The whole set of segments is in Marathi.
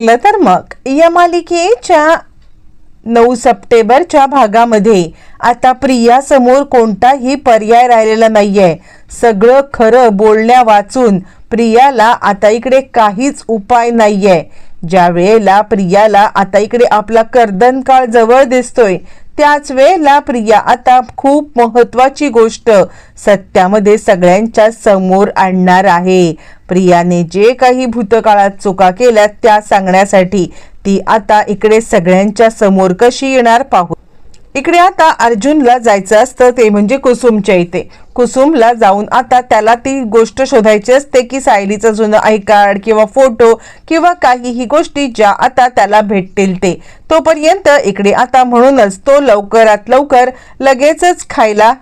तर मग. या मालिकेच्या नऊ सप्टेंबरच्या भागामध्ये आता प्रिया समोर कोणताही पर्याय राहिलेला नाहीये. सगळं खरं बोलण्या वाचून प्रियाला आता इकडे काहीच उपाय नाहीये. ज्या वेळेला प्रियाला आता इकडे आपला कर्दन काळ जवळ दिसतोय त्याच वेळेला प्रिया आता खूप महत्वाची गोष्ट सत्यामध्ये सगळ्यांच्या समोर आणणार आहे. प्रियाने जे काही भूतकाळात चुका केल्या त्या सांगण्यासाठी ती आता इकडे सगळ्यांच्या समोर कशी येणार पाहू. इकडे आता अर्जुनला जायचं असतं ते म्हणजे कुसुमच्या इथे. कुसुमला जाऊन आता त्याला ती गोष्ट शोधायची असते की सायलीचं जुनं आय कार्ड किंवा फोटो किंवा काहीही गोष्टी ज्या आता त्याला भेटतील ते. तोपर्यंत इकडे आता म्हणूनच तो लवकरात लवकर लगेचच खायला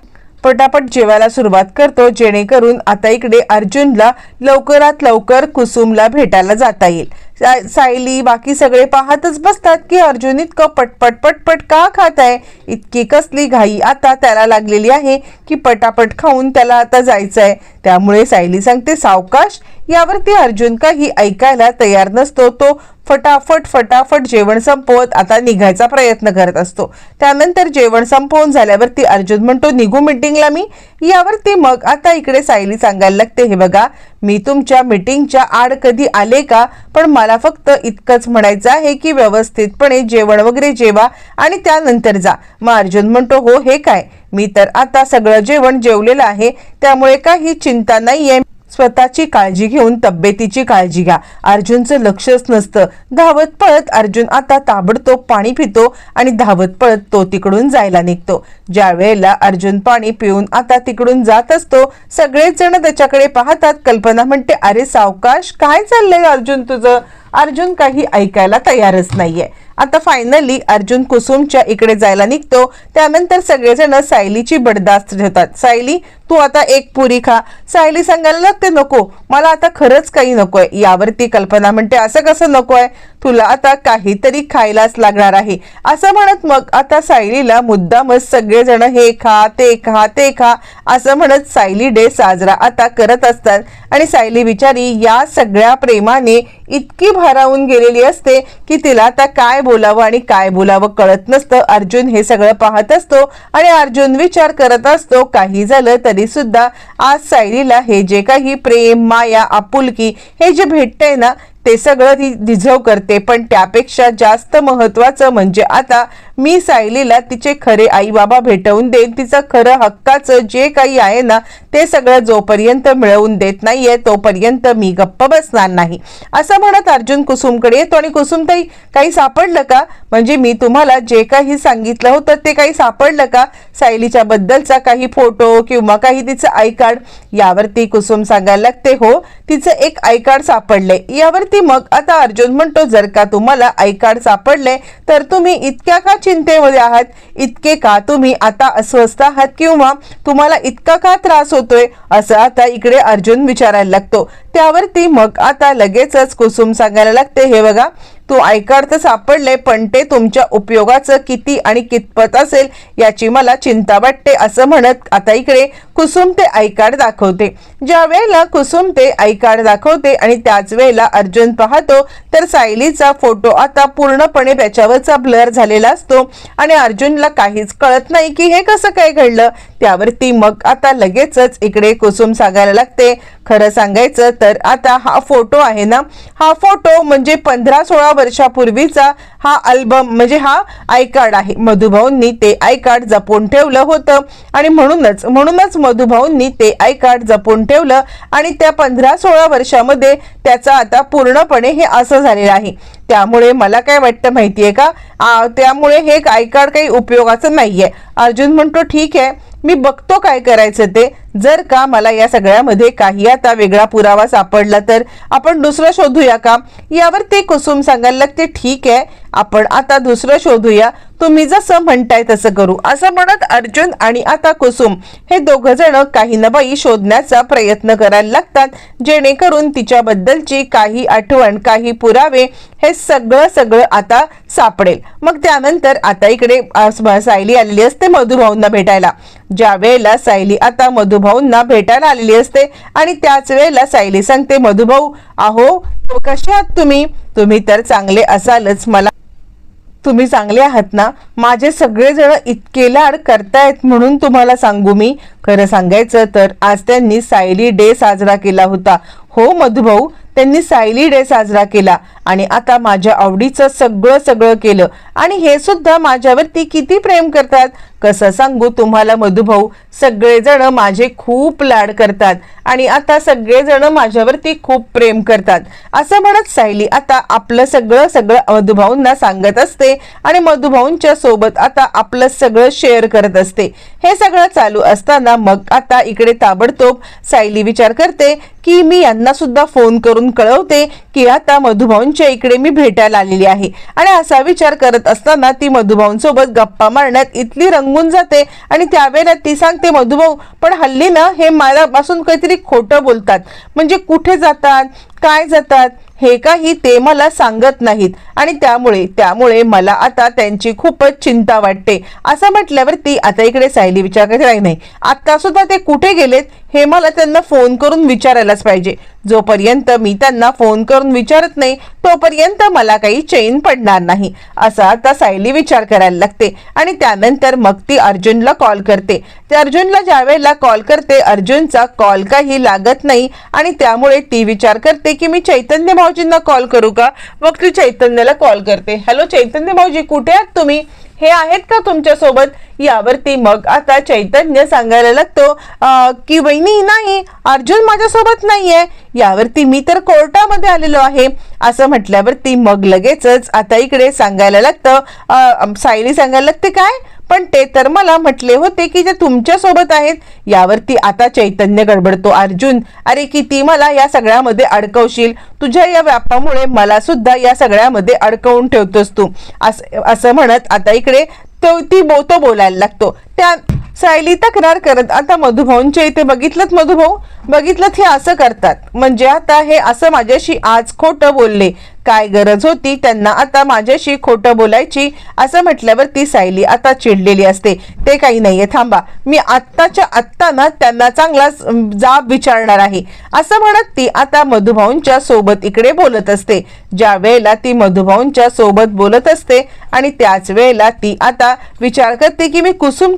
पटापट जेवायला सुरुवात करतो जेणेकरून आता इकडे अर्जुनला लवकरात लवकर कुसुमला भेटायला जाता येईल. सायली बाकी सगळे पाहतच बसतात की अर्जुन इतकं पटपट पटपट का खात आहे? इतकी कसली घाई आता त्याला लागलेली आहे की पटापट खाऊन त्याला आता जायचं आहे त्यामुळे सायली सांगते सावकाश यावरती अर्जुन काही ऐकायला तयार नसतो. तो फटाफट फटाफट जेवण संपवत आता निघायचा प्रयत्न करत असतो. त्यानंतर जेवण संपवून झाल्यावरती अर्जुन म्हणतो निघू मिटिंगला मी? यावरती मग आता इकडे सायली सांगायला लागते हे बघा मी तुमच्या मीटिंगच्या आड कधी आले का? पण मला फक्त इतकंच म्हणायचं आहे की व्यवस्थितपणे जेवण वगैरे जेवा आणि त्यानंतर जा. मग अर्जुन म्हणतो हो हे काय? मी तर आता सगळं जेवण जेवलेलं आहे त्यामुळे काही चिंता नाहीये. स्वतःची काळजी घेऊन तब्येतीची काळजी घ्या. अर्जुनचं लक्षच नसतं. धावत पळत अर्जुन आता ताबडतोब पाणी पितो आणि धावत पळत तो तिकडून जायला निघतो. ज्या वेळेला अर्जुन पाणी पिऊन आता तिकडून जात असतो सगळेच जण त्याच्याकडे पाहतात. कल्पना म्हणते अरे सावकाश काय चाललंय अर्जुन तुझं? अर्जुन काही ऐकायला तयारच नाहीये. आता फायनली अर्जुन कुसुमच्या इकडे जायला निघतो. त्यानंतर सगळेजण सायलीची बडदास्त ठेवतात सायली तू आता एक पुरी खा. सायली सांगायला लागते नको. मला आता खरंच काही नकोय. यावरती कल्पना म्हणते असं कसं नकोय? तुला आता काहीतरी खायलाच लागणार आहे. असं म्हणत मग आता सायलीला मुद्दामच सगळेजण हे खा ते खा ते खा असं म्हणत सायली डे साजरा आता करत असतात. आणि सायली बिचारी या सगळ्या प्रेमाने इतकी भारावून गेलेली असते की तिला आता काय बोलावं आणि काय बोलावं कळत नसतं. अर्जुन हे सगळं पाहत असतो आणि अर्जुन विचार करत असतो. काही झालं तरी सुद्धा आज सायलीला हे जे काही प्रेम माया आपुलकी हे जे भेटतंय ना ते सगळं ती डिझर्व करते पण त्यापेक्षा जास्त महत्त्वाचं म्हणजे आता मी सायलीला तिचे खरे आई बाबा भेटवून देईन. तिचं खरं हक्काचं जे काही आहे ना ते सगळं जोपर्यंत मिळवून देत नाहीये तोपर्यंत मी गप्प बसणार नाही. असं म्हणत अर्जुन कुसुमकडे येतो आणि कुसुमताई काही सापडलं का? म्हणजे मी तुम्हाला जे काही सांगितलं होतं ते काही सापडलं का? सायलीच्या बद्दलचा काही फोटो किंवा काही तिचं आय कार्ड? यावरती कुसुम सांगायला लागते हो तिचं एक आय कार्ड सापडलंय. यावरती मग आता अर्जुन म्हणतो जर का तुम्हाला आय कार्ड सापडले तर तुम्ही इतक्या का चिंतेमध्ये आहात. इतके का तुम्ही आता अस्वस्थ आहात किंवा तुम्हाला इतका का त्रास होतोय? असं आता इकडे अर्जुन विचारायला लागतो. त्यावरती मग आता लगेचच कुसुम सांगायला लागते. हे बघा तू आय कार्ड तर सापडले पण ते तुमच्या उपयोगाचं किती आणि कितपत असेल याची मला चिंता वाटते असं म्हणत आता इकडे कुसुम ते आय कार्ड दाखवते. ज्या वेळेला कुसुम ते आय कार्ड दाखवते आणि त्याच वेळेला अर्जुन पाहतो तर सायलीचा फोटो आता पूर्णपणे त्याच्यावरचा ब्लर झालेला असतो आणि अर्जुनला काहीच कळत नाही की हे कसं काय घडलं. त्यावरती मग आता लगेचच इकडे कुसुम सांगायला लागते. खरं सांगायचं तर आता हा फोटो आहे ना हा फोटो म्हणजे पंधरा सोळा वर्षापूर्वीचा हा अल्बम म्हणजे हा आय कार्ड आहे. मधुभाऊंनी ते आय कार्ड जपून ठेवलं होतं. आणि म्हणूनच म्हणूनच मधुभाऊंनी ते आय कार्ड जपून ठेवलं. आणि त्या पंधरा सोळा वर्षामध्ये त्याचा आता पूर्णपणे हे असं झालेलं आहे. त्यामुळे मला काय वाटतं माहितीये का? आ, त्यामुळे हे आय कार्ड काही उपयोगाचं नाहीये. अर्जुन म्हणतो ठीक आहे. मी बघतो काय करायचं ते. जर का मला या सगळ्यामध्ये काही आता वेगळा पुरावा सापडला तर आपण दुसरं शोधूया का? यावर ते कुसुम सांगायला लागते ठीक आहे आपण आता दुसरं शोधूया. तुम्ही जसं म्हणताय तसं करू. असं म्हणत अर्जुन आणि आता कुसुम हे दोघ जण काही न बाई शोधण्याचा प्रयत्न करायला लागतात. जेणेकरून तिच्याबद्दलची काही आठवण काही पुरावे हे सगळं सगळं आता सापडेल. मग त्यानंतर आता इकडे सायली आलेली असते मधुभाऊंना भेटायला. ज्या वेळेला सायली आता मधुभाऊंना भेटायला आलेली असते आणि त्याच वेळेला सायली सांगते मधुभाऊ अहो कसे आहात तुम्ही? तुम्ही तर चांगले असालच. मला तुम्ही चांगले आहात ना? माझे सगळेजण इतके लाड करतायत म्हणून तुम्हाला सांगू मी. खरं सांगायचं तर आज त्यांनी सायली डे साजरा केला होता. हो मधुभाऊ त्यांनी सायली डे साजरा केला आणि आता माझ्या आवडीचं सगळं सगळं केलं. आणि हे सुद्धा माझ्यावरती किती प्रेम करतात? कसं सांगू तुम्हाला मधुभाऊ? सगळेजण माझे खूप लाड करतात आणि आता सगळेजण माझ्यावरती खूप प्रेम करतात. असं म्हणत सायली आता आपलं सगळं सगळं मधुभाऊंना सांगत असते आणि मधुभाऊंच्या सोबत आता आपलं सगळं शेअर करत असते. हे सगळं चालू असताना मग आता इकडे ताबडतोब सायली विचार करते की मी यांना सुद्धा फोन करून कळवते की आता मधुभाऊंच्या इकडे मी भेटायला आलेली आहे. आणि असा विचार करत असताना ती मधुभाऊंसोबत गप्पा मारण्यात इतली रंगून जाते आणि त्यावेळेला ती सांगते मधुभाऊ पण हल्ली ना हे माझ्यापासून काहीतरी खोटं बोलतात. म्हणजे कुठे जातात? काय जातात? हे काही ते मला सांगत नाहीत. आणि त्यामुळे त्यामुळे मला आता त्यांची खूपच चिंता वाटते. असं म्हटल्यावर ती आता इकडे सायली विचार करते नाही. आता सुद्धा ते कुठे गेलेत? हे मला त्यांना फोन करून विचारायलाच पाहिजे. जोपर्यंत मी त्यांना फोन करून विचारत नाही तोपर्यंत मला काही चैन पडणार नाही. असा आता सायली विचार करायला लागते आणि त्यानंतर मग ती अर्जुनला कॉल करते. ते अर्जुनला ज्या वेळेला कॉल करते अर्जुनचा कॉल काही लागत नाही आणि त्यामुळे ती विचार करते की मी चैतन्य भाऊजींना कॉल करू का? मग ती चैतन्याला कॉल करते. हॅलो चैतन्य भाऊजी कुठे आहात तुम्ही? हे आहेत का तुमच्यासोबत यावरती मग आता चैतन्य सांगायला लागतो की वहिनी नाही अर्जुन माझ्यासोबत नाहीये. यावरती मी तर कोर्टामध्ये आलेलो आहे. असं म्हटल्यावरती मग लगेचच आता इकडे सांगायला लागतं सायली सांगायला लागते काय? पण ते तर मला म्हटले होते की ते तुमच्यासोबत आहेत यावरती आता चैतन्य गडबडतो. अर्जुन अरे किती मला या सगळ्यामध्ये अडकवशील? तुझ्या या व्यापामुळे मला सुद्धा या सगळ्यामध्ये अडकवून ठेवतोस तू. असं असं म्हणत आता इकडे तो ती बो तो बोलायला लागतो. त्या सायली तक्रार करत आता मधुभाऊंच्या इथे बघितलं मधुभाऊ? बघितलं हे असं करतात. म्हणजे आता हे असं माझ्याशी आज खोटं बोलले. काय गरज होती त्यांना आता माझ्याशी खोटं बोलायची? असं म्हटल्यावर ती सायली आता चिडलेली असते. ते काही नाहीये थांबा. मी आत्ताच्या आत्ता ना त्यांना चांगला जाब विचारणार आहे. असं म्हणत ती आता मधुभाऊंच्या सोबत इकडे बोलत असते. ज्या वेळेला ती मधुभाऊंच्या सोबत बोलत असते आणि त्याच वेळेला ती आता विचार करते की मी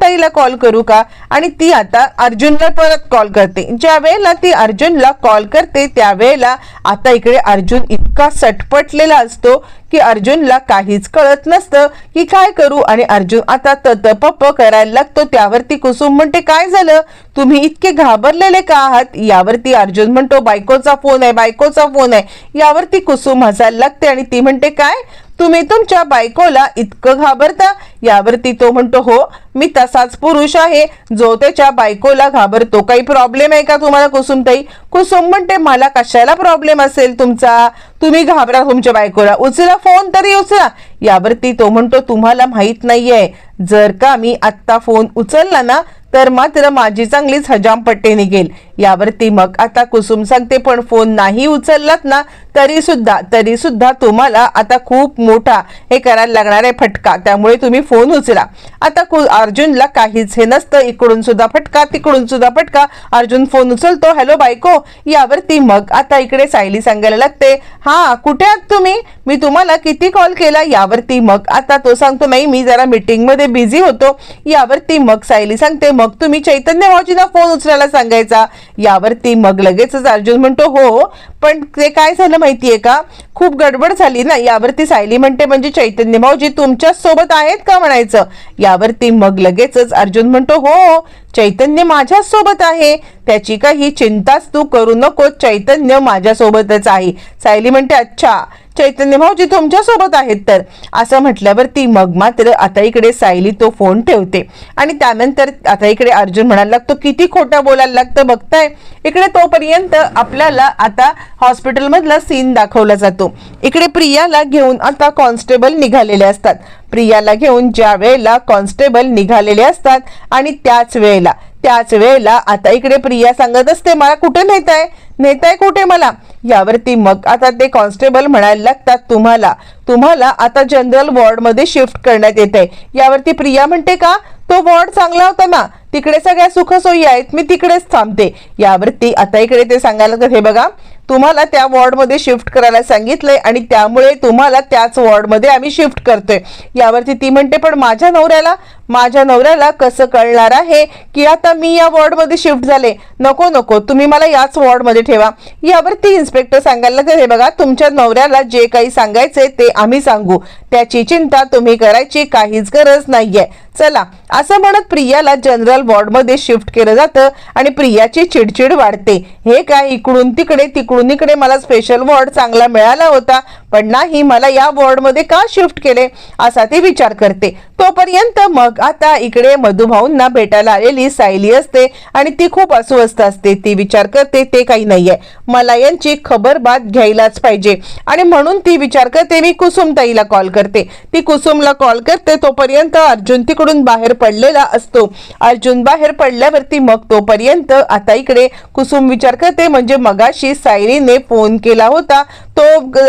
ताईला कॉल करू का? आणि ती आता अर्जुनला परत कॉल करते. ज्या वेळेला ती अर्जुनला कॉल करते त्यावेळेला आता इकडे अर्जुन इतका सटपटलेला असतो की अर्जुनला काहीच कळत नसतं की काय करू आणि अर्जुन आता तत पप्प करायला लागतो. त्यावरती कुसुम म्हणते काय झालं? तुम्ही इतके घाबरलेले का आहात? यावरती अर्जुन म्हणतो बायकोचा फोन आहे बायकोचा फोन आहे. यावरती कुसुम हसायला लागते आणि ती म्हणते काय? तुम्ही तुमच्या बायकोला इतकं घाबरता? यावरती तो म्हणतो हो मी तसाच पुरुष आहे. जो त्याच्या बायकोला घाबरतो काही प्रॉब्लेम आहे का तुम्हाला कुसुमताई? कुसुम म्हणते मला कशाला प्रॉब्लेम असेल तुमचा? तुम्ही घाबरा तुमच्या बायकोला. उचला फोन तरी उचला. यावरती तो म्हणतो तुम्हाला माहीत नाहीये. जर का मी आत्ता फोन उचलला ना तर मात्र माझी चांगलीच हजामपट्टी निघेल. यावरती मग आता कुसुम सांगते पण फोन नाही उचललात ना तरी सुद्धा तरी सुद्धा तुम्हाला आता खूप मोठा हे करायला लागणार आहे फटका. त्यामुळे तुम्ही फोन उचला. आता कु- अर्जुनला काहीच हे नसतं इकडून सुद्धा फटका तिकडून सुद्धा फटका. अर्जुन फोन उचलतो हॅलो बायको. यावरती मग आता इकडे सायली सांगायला लागते हा कुठे आहात तुम्ही? मी तुम्हाला किती कॉल केला? यावरती मग आता तो सांगतो नाही मी जरा मीटिंगमध्ये बिझी होतो. यावरती मग सायली सांगते मग तुम्ही चैतन्य भाऊजींना फोन उचलायला सांगायचा. यावरती मग लगेचच अर्जुन म्हणतो हो पण ते काय झालं माहितीये का? खूप गडबड झाली ना. यावरती सायली म्हणते म्हणजे चैतन्य भाऊजी तुमच्याच सोबत आहेत का म्हणायचं? यावरती मग लगेचच अर्जुन म्हणतो हो चैतन्य माझ्याच सोबत आहे. त्याची काही चिंताच तू करू नको. चैतन्य माझ्यासोबतच आहे. सायली म्हणते अच्छा चैतन्य भाऊजी तुमच्यासोबत आहेत तर. असं म्हटल्यावरती मग मात्र आता इकडे सायली तो फोन ठेवते. आणि त्यानंतर आता इकडे अर्जुन म्हणायला लागतो किती खोटं बोलायला लागतं बघताय. इकडे तोपर्यंत आपल्याला आता हॉस्पिटल मधला सीन दाखवला जातो. इकडे प्रियाला घेऊन आता कॉन्स्टेबल निघालेले असतात. प्रियाला घेऊन ज्या वेळेला कॉन्स्टेबल निघालेले असतात आणि त्याच वेळेला त्याच वेळेला आता इकडे प्रिया सांगत असते मला कुठे नेताय? नेताय कुठे मला? यावरती मग आता ते कॉन्स्टेबल म्हणायला लागतात तुम्हाला तुम्हाला आता जनरल वॉर्डमध्ये शिफ्ट करण्यात येते यावरती प्रिया म्हणते का? तो वॉर्ड चांगला होता ना? तिकडे सगळ्या सुखसोयी आहेत मी तिकडेच थांबते. यावरती आता इकडे ते सांगायला लागतात हे बघा तुम्हाला त्या वॉर्डमध्ये शिफ्ट करायला सांगितलंय आणि त्यामुळे तुम्हाला त्याच वॉर्डमध्ये आम्ही शिफ्ट करतोय. यावरती ती म्हणते पण माझ्या नवऱ्याला माझ्या नवऱ्याला कसं कळणार आहे की आता मी या वॉर्डमध्ये शिफ्ट झाले? नको नको तुम्ही मला याच वॉर्डमध्ये ठेवा. यावरती इन्स्पेक्टर सांगायला लागले हे बघा तुमच्या नवऱ्याला जे काही सांगायचे ते आम्ही सांगू. त्याची चिंता तुम्ही करायची काहीच गरज नाहीये. चला असं म्हणत प्रियाला जनरल वॉर्डमध्ये शिफ्ट केलं जातं आणि प्रियाची चिडचिड वाढते. हे काय इकडून तिकडे तिकडून इकडे मला स्पेशल वॉर्ड चांगला मिळाला होता पण नाही मला या वॉर्डमध्ये का शिफ्ट केले असा ती विचार करते. तोपर्यंत मग आता इकडे मधुभाऊंना भेटायला आलेली सायली असते आणि ती खूप अस्वस्थ असते. ती विचार करते ते काही नाहीये. मला यांची खबर बात घ्यायलाच पाहिजे. आणि म्हणून ती विचार करते मी कुसुमताईला कॉल करते. ती कुसुमला कॉल करते तोपर्यंत अर्जुन तिकडून बाहेर पडलेला असतो. अर्जुन बाहेर पडल्यावरती मग तोपर्यंत आता इकडे कुसुम विचार करते. म्हणजे मगाशी सायरीने फोन केला होता तो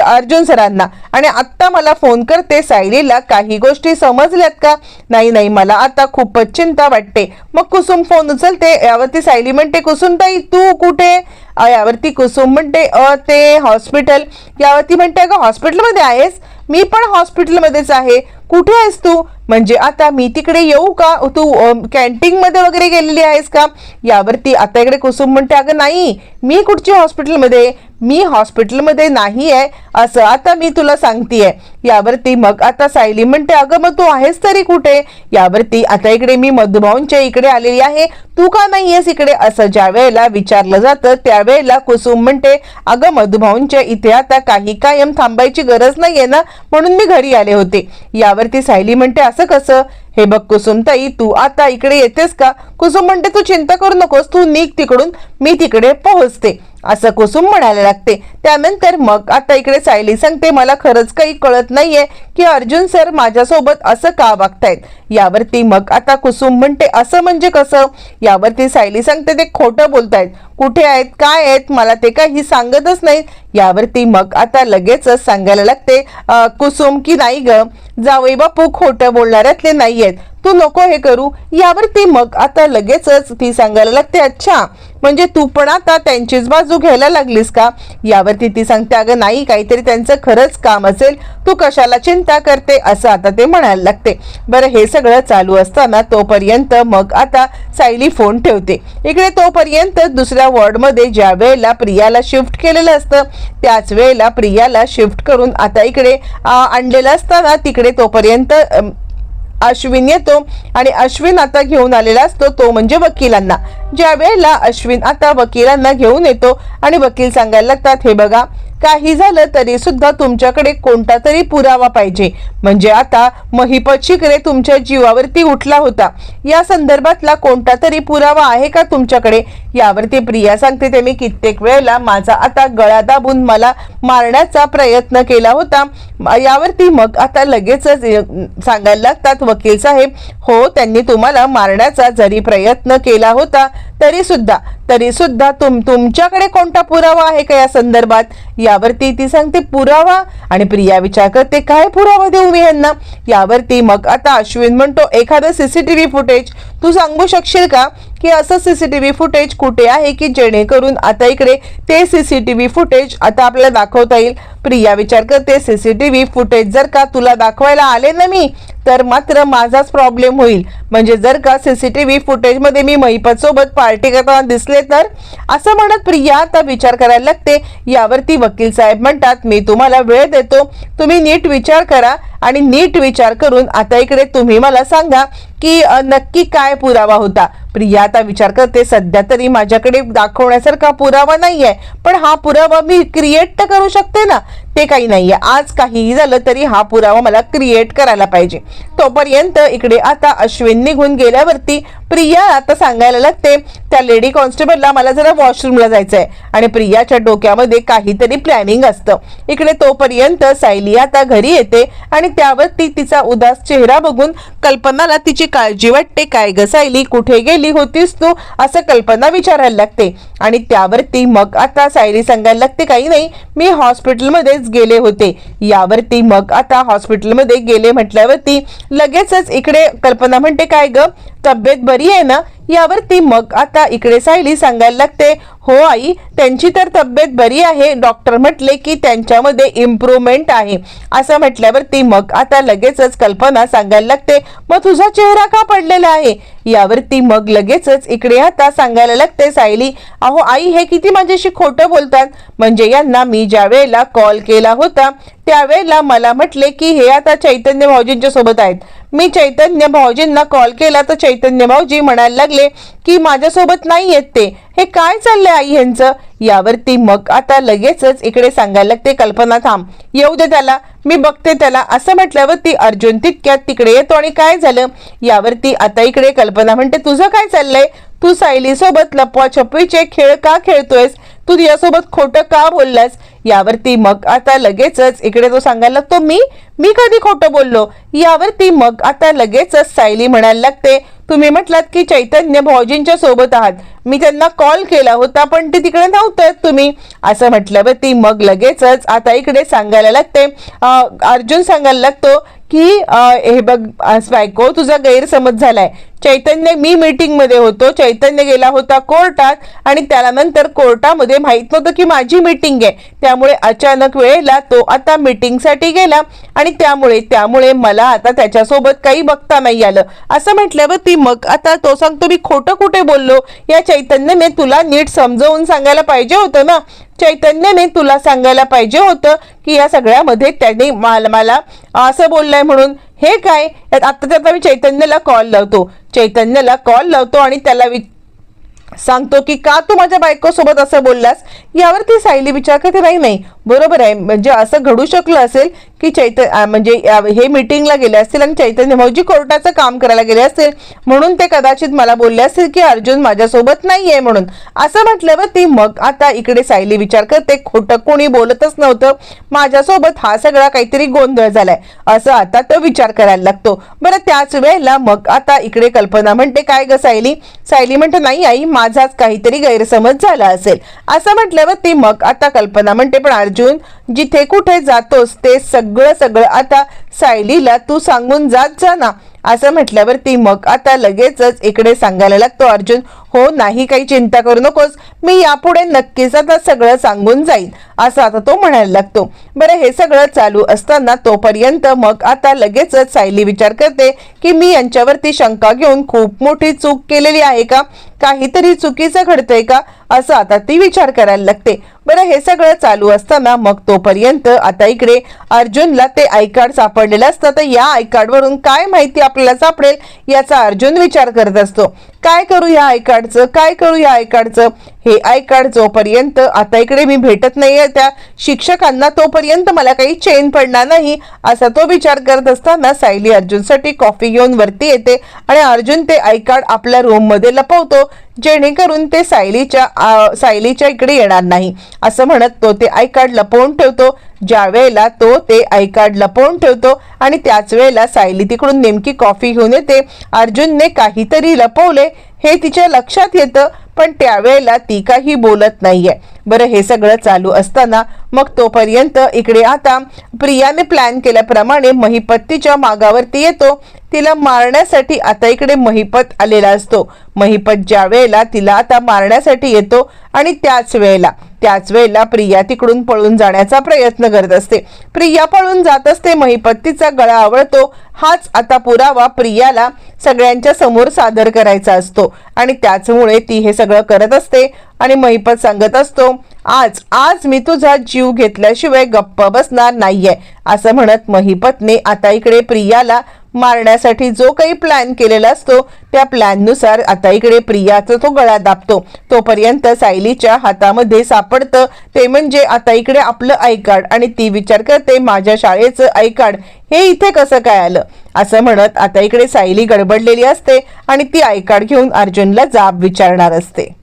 अर्जुन सरांना. आणि आत्ता मला फोन करते. सायरीला काही गोष्टी समजल्यात का? नाही नाही मला आता खूपच चिंता वाटते. मग कुसुम फोन उचलते. यावरती सायली म्हणते कुसुम ताई तू कुठे? यावरती कुसुम म्हणते अ ते हॉस्पिटल. यावरती म्हणते अगं हॉस्पिटलमध्ये आहेस? मी पण हॉस्पिटलमध्येच आहे. कुठे आहेस तू? म्हणजे आता मी तिकडे येऊ का? तू कॅन्टीनमध्ये वगैरे गेलेली आहेस का? यावरती आता इकडे कुसुम म्हणते अगं नाही मी कुठची हॉस्पिटलमध्ये मी हॉस्पिटलमध्ये नाही आहे असं आता मी तुला सांगतेय. यावरती मग आता सायली म्हणते अगं मग तू आहेस तरी कुठे? यावरती आता इकडे मी मधुभाऊंच्या इकडे आलेली आहे. तू का नाही आहेस इकडे? असं ज्या वेळेला विचारलं जातं त्यावेळेला कुसुम म्हणते अगं मधुभाऊंच्या इथे आता काही कायम थांबायची गरज नाहीये ना? म्हणून मी घरी आले होते. यावरती सायली म्हणते असं कसं? हे बघ कुसुमताई तू आता इकडे येतेस का? कुसुम म्हणते तू चिंता करू नकोस तू निघ तिकडून मी तिकडे पोहोचते. असं कुसुम म्हणायला लागते. त्यानंतर मग आता इकडे सायली सांगते मला खरंच काही कळत नाहीये की अर्जुन सर माझ्यासोबत असं का वागतायत. यावरती मग आता कुसुम म्हणते असं म्हणजे कसं? यावरती सायली सांगते ते खोटं बोलतायत. कुठे आहेत काय आहेत मला ते काही सांगतच नाही यावरती मग आता लगेचच सांगायला लागते कुसुम की नाही ग? जावई बापू खोटं बोलणाऱ्यातले नाही आहेत तू नको हे करू. यावरती मग आता लगेचच ती सांगायला लागते अच्छा म्हणजे तू पण आता त्यांचीच बाजू घ्यायला लागलीस का? यावरती ती सांगते अगं नाही काहीतरी त्यांचं खरंच काम असेल तू कशाला चिंता करते? असं आता ते म्हणायला लागते. बरं हे सगळं चालू असताना तोपर्यंत मग आता सायली फोन ठेवते. इकडे तोपर्यंत दुसऱ्या वॉर्डमध्ये ज्या वेळेला प्रियाला शिफ्ट केलेलं असतं त्याच वेळेला प्रियाला शिफ्ट करून आता इकडे आणलेलं असताना तिकडे तोपर्यंत अश्विन येतो आणि अश्विन आता घेऊन आलेला असतो तो म्हणजे वकिलांना. ज्या वेळेला अश्विन आता वकिलांना घेऊन येतो आणि वकील सांगायला लागतात हे बघा काही झालं तरी सुद्धा तुमच्याकडे कोणता तरी पुरावा पाहिजे. म्हणजे आता महिपत शिकरे तुमच्या जीवावरती उठला होता. या संदर्भातला कोणता तरी पुरावा आहे का तुमच्याकडे? यावरती प्रिया सांगते ते मी कित्येक वेळेला. माझा आता गळा दाबून मला मारण्याचा प्रयत्न केला होता. यावरती मग आता लगेचच सांगायला लागतात वकील साहेब हो त्यांनी तुम्हाला मारण्याचा जरी प्रयत्न केला होता तरी सुद्धा तरी सुद्धा तुम तुमच्याकडे कोणता पुरावा आहे का या संदर्भात? यावरती ती सांगते पुरावा? आणि प्रिया विचार करते काय पुरावा देऊ मी यांना यावरती मग आता अश्विन म्हणतो एखादं सीसीटीव्ही फुटेज तू सांगू शकशील का? की असं सीसीटीव्ही फुटेज कुठे आहे की जेणेकरून आता इकडे ते सीसीटीव्ही फुटेज आता आपल्याला दाखवता येईल? प्रिया विचार करते सीसीटीव्ही फुटेज जर का तुला दाखवायला आले ना मी तर मात्र माझाच प्रॉब्लेम होईल. म्हणजे जर का सीसीटीव्ही फुटेजमध्ये मी महिपत सोबत पार्टी करताना दिसले तर? असं म्हणत प्रिया आता विचार करायला लागते. यावरती वकील साहेब म्हणतात मी तुम्हाला वेळ देतो. तुम्ही नीट विचार करा. आणि नीट विचार करून आता इकडे तुम्ही मला सांगा की नक्की काय पुरावा होता. प्रिया आता विचार करते सध्या तरी माझ्याकडे दाखवण्यासारखा पुरावा नाहीये पण हा पुरावा मी क्रिएट तर करू शकते ना. ते काही नाहीये. आज काहीही झालं तरी हा पुरावा मला क्रिएट करायला पाहिजे. तोपर्यंत इकडे आता अश्विन निघून गेल्यावरती प्रिया आता सांगायला लागते त्या लेडी कॉन्स्टेबलला मला जरा वॉशरूमला जायचं आहे आणि प्रियाच्या डोक्यामध्ये काहीतरी प्लॅनिंग असतं. इकडे तोपर्यंत सायली आता घरी येते आणि त्यावरती तिचा उदास चेहरा बघून कल्पनाला तिची काळजी वाटते काय ग सायली कुठे गेली होतीस तू? असं कल्पना विचारायला लागते. आणि त्यावरती मग आता सायली सांगायला लागते काही नाही मी हॉस्पिटलमध्ये गेले होते. यावरती मग आता हॉस्पिटलमध्ये गेले म्हटल्यावरती लगेचच इकडे कल्पना म्हणते काय ग? तब्येत बरी आहे ना? यावरती मग आता इकडे सायली सांगायला लागते हो आई त्यांची तर तब्येत बरी आहे. डॉक्टर म्हटले की त्यांच्यामध्ये इम्प्रूव्हमेंट आहे. असं म्हटल्यावर ती मग आता लगेचच कल्पना सांगायला लागते मग तुझा चेहरा का पडलेला आहे? यावर ती मग लगेचच इकडे आता सांगायला लागते सायली अहो आई हे किती माझ्याशी खोटं बोलतात. म्हणजे यांना मी ज्या वेळेला कॉल केला होता त्यावेळेला मला म्हटले की हे आता चैतन्य भाऊजींच्या सोबत आहेत. मी चैतन्य भाऊजींना कॉल केला तर चैतन्य भाऊजी म्हणायला लागले की माझ्यासोबत नाही येत ते. हे काय चाललंय आई यांचं यावरती मग आता लगेचच इकडे सांगायला लागते कल्पना थांब. येऊ दे त्याला. मी बघते त्याला. असं म्हटल्यावर ती अर्जुन तितक्यात तिकडे येतो आणि काय झालं? यावरती आता इकडे कल्पना म्हणते तुझं काय चाललंय? तू सायली सोबत लपवा छपवीचे खेळ का खेळतोयस? तू तिच्यासोबत खोटं का बोललास? यावरती मग आता लगेचच इकडे तो सांगायला लागतो मी? मी कधी खोटं बोललो? यावरती मग आता लगेचच सायली म्हणायला लागते तुम्ही म्हटलात की चैतन्य भाऊजींच्या सोबत आहात. मी त्यांना कॉल केला होता पण ते तिकडे नव्हतं. तुम्ही असं म्हटलं ती मग लगेचच आता इकडे सांगायला लागते. अर्जुन सांगायला लागतो की हे बघ अं, बायको तुझा गैरसमज झालाय. चैतन्य मी मीटिंगमध्ये होतो. चैतन्य गेला होता कोर्टात आणि त्यानंतर कोर्टामध्ये माहीत नव्हतं की माझी मीटिंग आहे. त्यामुळे अचानक वेळेला तो आता मीटिंगसाठी गेला आणि त्यामुळे त्यामुळे मला आता त्याच्यासोबत काही बघता नाही आलं. असं म्हटल्यावरती मग आता तो सांगतो मी खोटं कुठे बोललो? या चैतन्यने तुला नीट समजवून सांगायला पाहिजे होतं ना? चैतन्यने तुला सांगायला पाहिजे होतं की या सगळ्यामध्ये त्याने मला मला असं बोललंय म्हणून हे काय? आता त्यात मी चैतन्यला कॉल लावतो. चैतन्यला कॉल लावतो आणि त्याला वि सांगतो की का तू माझ्या बायकोसोबत असं बोललास? यावरती सायली विचार करते नाही नाही बरोबर आहे. म्हणजे असं घडू शकलं असेल की चैतन्य म्हणजे हे मीटिंगला गेले असतील आणि चैतन्य भाऊजी कोर्टाचं काम करायला गेले असतील म्हणून ते कदाचित मला बोलले असतील की अर्जुन माझ्यासोबत नाहीये म्हणून. असं म्हटल्यावरती मग आता इकडे सायली विचार करते खोटं कोणी बोलतच नव्हतं. माझ्यासोबत हा सगळा काहीतरी गोंधळ झालाय. असं आता तो विचार करायला लागतो. बरं त्याच वेळेला मग आता इकडे कल्पना म्हणते काय ग सायली? सायली म्हणते नाही आई माझाच काहीतरी गैरसमज झाला असेल. असं म्हटल्यावरती मग आता कल्पना म्हणते पण अर्जुन जिथे कुठे जातोस ते सगळं सगळं सगळं आता सायलीला तू सांगून जात जा ना. असं म्हटल्यावरती मग आता लगेचच इकडे सांगायला लागतो अर्जुन हो नाही काही चिंता करू नकोस. मी यापुढे नक्कीच आता सगळं सांगून जाईन असं आता तो म्हणायला लागतो. बरं हे सगळं चालू असताना तोपर्यंत मग आता लगेचच सायली विचार करते की मी यांच्यावरती शंका घेऊन खूप मोठी चूक केलेली आहे का? काहीतरी चुकीचं घडतंय का? असं आता ती विचार करायला लागते. बरं हे सगळं चालू असताना मग तोपर्यंत आता इकडे अर्जुनला ते आय कार्ड सापडलेलं असतं. तर या आय कार्डवरून काय माहिती आपल्याला सापडेल याचा अर्जुन विचार करत असतो. काय करू या आय कार्डचं काय करू या आय कार्डचं हे आय कार्ड जोपर्यंत आता इकडे मी भेटत नाहीये त्या शिक्षकांना तोपर्यंत मला काही चेन पडणार नाही असा तो विचार करत असताना सायली अर्जुनसाठी कॉफी घेऊन वरती येते आणि अर्जुन ते आय कार्ड आपल्या रूममध्ये लपवतो. जेणेकरून ते सायलीच्या सायलीच्या इकडे येणार नाही. असं म्हणत तो ते आय कार्ड लपवून ठेवतो. ज्या वेळेला तो ते आय कार्ड लपवून ठेवतो आणि त्याच वेळेला सायली तिकडून नेमकी कॉफी घेऊन येते. अर्जुनने काहीतरी लपवले हे तिच्या लक्षात येतं पण त्यावेळेला ती काही बोलत नाहीये. बरं हे सगळं चालू असताना मग तोपर्यंत इकडे आता प्रियाने प्लॅन केल्याप्रमाणे महिपत्तीच्या मागावरती येतो. तिला मारण्यासाठी आता इकडे महिपत आलेला असतो. महिपत ज्या वेळेला तिला आता मारण्यासाठी येतो आणि त्याच वेळेला त्याच वेळेला प्रिया तिकडून पळून जाण्याचा प्रयत्न करत असते. प्रिया पळून जात असते महिपत्तीचा गळा आवळतो. हाच आता पुरावा प्रियाला सगळ्यांच्या समोर सादर करायचा असतो. आणि त्याचमुळे ती हे सगळं करत असते आणि महिपत सांगत असतो आज आज मी तुझा जीव घेतल्याशिवाय गप्प बसणार नाहीये असं म्हणत महीपतने आता इकडे प्रियाला मारण्यासाठी जो काही प्लॅन केलेला असतो त्या प्लॅननुसार आता इकडे प्रियाचा तो गळा दाबतो. तोपर्यंत सायलीच्या हातामध्ये सापडतं. ते म्हणजे आता इकडे आपलं ऐकाड आणि ती विचार करते माझ्या शाळेचं ऐकाड हे इथे कसं काय आलं? असं म्हणत आता इकडे सायली गडबडलेली असते आणि ती ऐकाड घेऊन अर्जुनला जाब विचारणार असते.